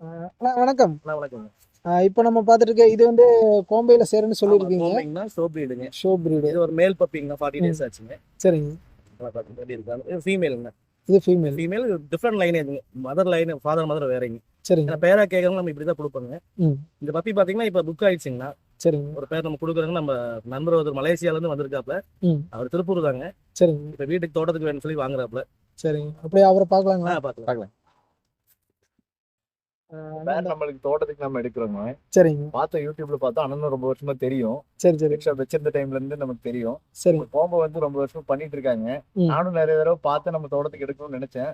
அண்ணா வணக்கம். அண்ணா வணக்கங்க ஆஹ் இப்போ நம்ம பார்த்துட்டு இது வந்து கோம்பையில சேருன்னு சொல்லியிருக்கீங்க. ஷோ பிரீடுங்க ஷோ பிரீடு இது ஒரு மேல் பப்பிங்க ஃபார்ட்டி டேஸ் ஆச்சுங்க. சரிங்க. ஃபீமேலுங்க இது ஃபீமேல் ஃபீமேல் டிஃப்ரெண்ட் லைன் இதுங்க. மதர் லைன் ஃபாதர் மதர் வேறங்க. சரிங்க. பேரா கேட்கறவங்க நம்ம இப்படி தான் கொடுப்போங்க இந்த பப்பி பார்த்தீங்கன்னா இப்போ புக் ஆயிடுச்சுங்கண்ணா சரிங்க. ஒரு பேர் நம்ம கொடுக்குறாங்க நம்ம நண்பர் ஒருத்தர் மலேசியால இருந்து வந்திருக்காப்ல அவர் திருப்பூர் தாங்க சரிங்க. இப்போ வீட்டுக்கு தோட்டத்துக்கு வேணும்னு சொல்லி வாங்குறாப்ல. சரிங்க. அப்படியே அவரை பார்க்கலாங்களா? ஆ பார்க்கலாம். ஆஹ் பேர் நம்மளுக்கு தோட்டத்துக்கு நம்ம எடுக்கிறோங்க சரிங்க. பார்த்தோம் யூடியூப்ல பார்த்தோம் அண்ணன் ரொம்ப வருஷமா தெரியும். சரி சரி. ரிக்ஷா வச்சிருந்த டைம்ல இருந்து நமக்கு தெரியும். சரிங்க கோம்பை வந்து ரொம்ப வருஷமா பண்ணிட்டு இருக்காங்க. நானும் நிறைய தடவை பார்த்து நம்ம தோட்டத்துக்கு எடுக்கணும்னு நினைச்சேன்.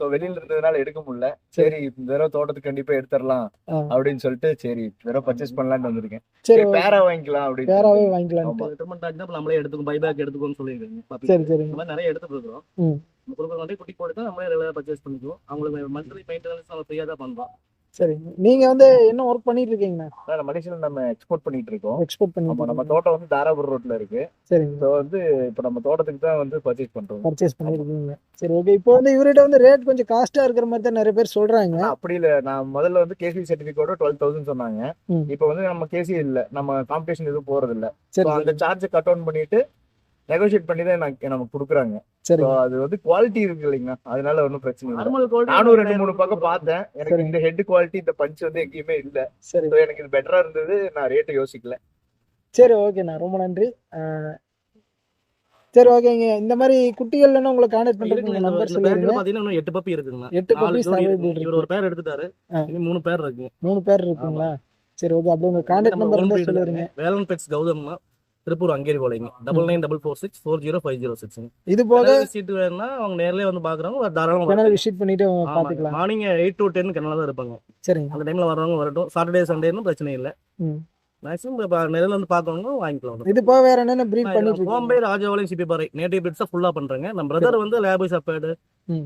ஸோ வெளியில இருந்ததுனால எடுக்க முடியல. சரி. இந்த தடவை தோட்டத்துக்கு கண்டிப்பா எடுத்துடலாம். அப்படின்னு சொல்லிட்டு சரி இந்த தடவை பர்ச்சேஸ் பண்ணலாம்னு வந்திருக்கேன். சரி சரி பேரா வாங்கிக்கலாம் அப்படின்னு பேராவே. வாங்கிக்கலான்ட்டு ரிட்டர்மெண்ட் ஆச்சுன்னா அப்ப நம்மளே எடுத்துக்கோம் பைபேக் எடுத்துக்கோன்னு சொல்லியிருக்காங்க. சரி இந்த மாதிரி நிறைய எடுத்துட்டு இருக்கிறோம் கொடுக்குற மாதிரி குட்டி போட்டு நம்மளே ரெகுலராக பர்ச்சேஸ் பண்ணிக்குவோம். அவங்களுக்கு மந்த்லி மெயின்டெனன்ஸ் நம்ம ஃப்ரீயாக தான் பண்ணுறோம் சரிங்க நீங்க வந்து என்ன ஒர்க் பண்ணிட்டு இருக்கீங்கண்ணா நம்ம மலேசியால நம்ம எக்ஸ்போர்ட் பண்ணிட்டு இருக்கோம் எக்ஸ்போர்ட் பண்ணிட்டு நம்ம. தோட்டம் வந்து தாராபுரம் ரோட்ல இருக்கு. சரிங்க. ஸோ வந்து இப்போ நம்ம தோட்டத்துக்கு தான் வந்து பர்ச்சேஸ் பண்றோம். பர்ச்சேஸ் பண்ணிருக்கீங்க. சரி ஓகே இப்போ வந்து இவர்கிட்ட வந்து ரேட் கொஞ்சம் காஸ்டா இருக்கிற மாதிரி தான் நிறைய பேர் சொல்றாங்க. அப்படி இல்ல. நான் முதல்ல வந்து கேசி சர்டிபிகேட்டோட டுவெல் தௌசண்ட் சொன்னாங்க. இப்போ வந்து நம்ம கேசி இல்ல. நம்ம காம்படிஷன் எதுவும் போறது இல்ல சரி. அந்த சார்ஜ் கட் ஆன் பண்ணிட்டு நெகோஷியேட் பண்ணி தான் எனக்கு நமக்கு கொடுக்குறாங்க. சரி. அது வந்து குவாலிட்டி இருக்கு இல்லைங்களா? அதனால ஒன்றும் பிரச்சனை இல்லை. நானும் ரெண்டு மூணு பக்கம் பார்த்தேன். எனக்கு சரி. இந்த ஹெட் குவாலிட்டி இந்த பஞ்ச் வந்து எங்கேயுமே இல்ல. சரி. எனக்கு இது பெட்டரா இருந்தது. நான் ரேட்டை யோசிக்கல. சரி ஓகேண்ணா ரொம்ப நன்றி. ஆஹ் சரி ஓகேங்க இந்த மாதிரி குட்டிகள் வேணும் உங்களை கான்டாக்ட் பண்றதுக்கு நம்பர் இன்னும் எட்டு பப்பி இருக்குங்கண்ணா எட்டு. இவர் இருக்கு. ஒரு பேர் எடுத்துட்டாரு. மூணு பேர் இருக்கு. மூணு பேர் இருக்குங்களா? சரி ஓகே அப்படியே உங்க கான்டாக்ட் நம்ம நம்பர் தாங்க. வேலன் பெட்ஸ் கௌதம்னா திருப்பூர் அங்கேரி போலைங்க. Double nine double four six four zero five zero six இது போக சீட்டு வேணும்னா அவங்க நேர்லயே வந்து பாக்குறவங்க தாராளமாக விசிட் பண்ணிட்டு பாத்துக்கலாம். மார்னிங் எயிட் டு டென் கிணல தான் இருப்பாங்க. சரிங்க. அந்த டைம்ல வரவங்க வரட்டும். சாட்டர்டே சண்டேன்னு பிரச்சனை இல்லை. மேக்ஸிமம் இப்போ நேரில் வந்து பார்க்கறவங்க வாங்கிக்கலாம் இது போக வேற என்னென்ன ப்ரீட் பண்ணிட்டு சிபி பாறை நேட்டிவ் பிட்ஸா ஃபுல்லா பண்றாங்க. நம்ம பிரதர் வந்து லேபு சப்பேடு.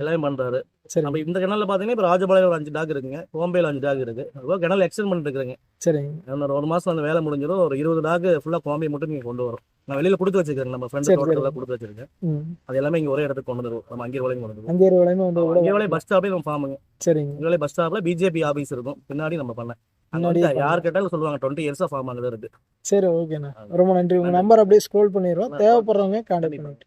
எல்லாமே பண்றாரு. சரி. நம்ம இந்த கிணல்ல பாத்தீங்கன்னா இப்போ ராஜபாளையம் ஒரு அஞ்சு டாக் இருக்குங்க. பாம்பேல அஞ்சு டாக் இருக்கு. அதுபோக கிணல் எக்ஸ்டெண்ட் பண்ணிட்டு இருக்கிறேங்க. சரிங்க. இன்னொரு ஒரு மாசம் அந்த வேலை முடிஞ்சிடும். ஒரு இருபது டாக் ஃபுல்லா பாம்பே மட்டும் நீங்க கொண்டு வரும். நான் வெளியில கொடுத்து வச்சிருக்கேன் நம்ம ஃப்ரெண்ட் சரி, தோட்டத்தில் சரி. கொடுத்து வச்சிருக்கேன். அது எல்லாமே இங்க ஒரே இடத்துக்கு கொண்டு வந்துருவோம். நம்ம அங்கே வளையும் கொண்டு வந்துருவோம். அங்கே வளையமே வந்து பஸ் ஸ்டாப்பே நம்ம ஃபார்முங்க சரிங்க. இங்கே பஸ் ஸ்டாப்ல பிஜேபி ஆபீஸ் இருக்கும். பின்னாடி நம்ம பண்ண. அங்க யார் கேட்டாலும் சொல்லுவாங்க டுவெண்ட்டி இயர்ஸா ஃபார்ம் அங்கே இருக்கு. சரி ஓகேண்ணா ரொம்ப நன்றி. உங்க நம்பர் அப்படியே ஸ்க்ரோல் பண்ணிடுறோம். தேவைப்படுறவங்க கான்டாக்ட் பண்ணிட்டு.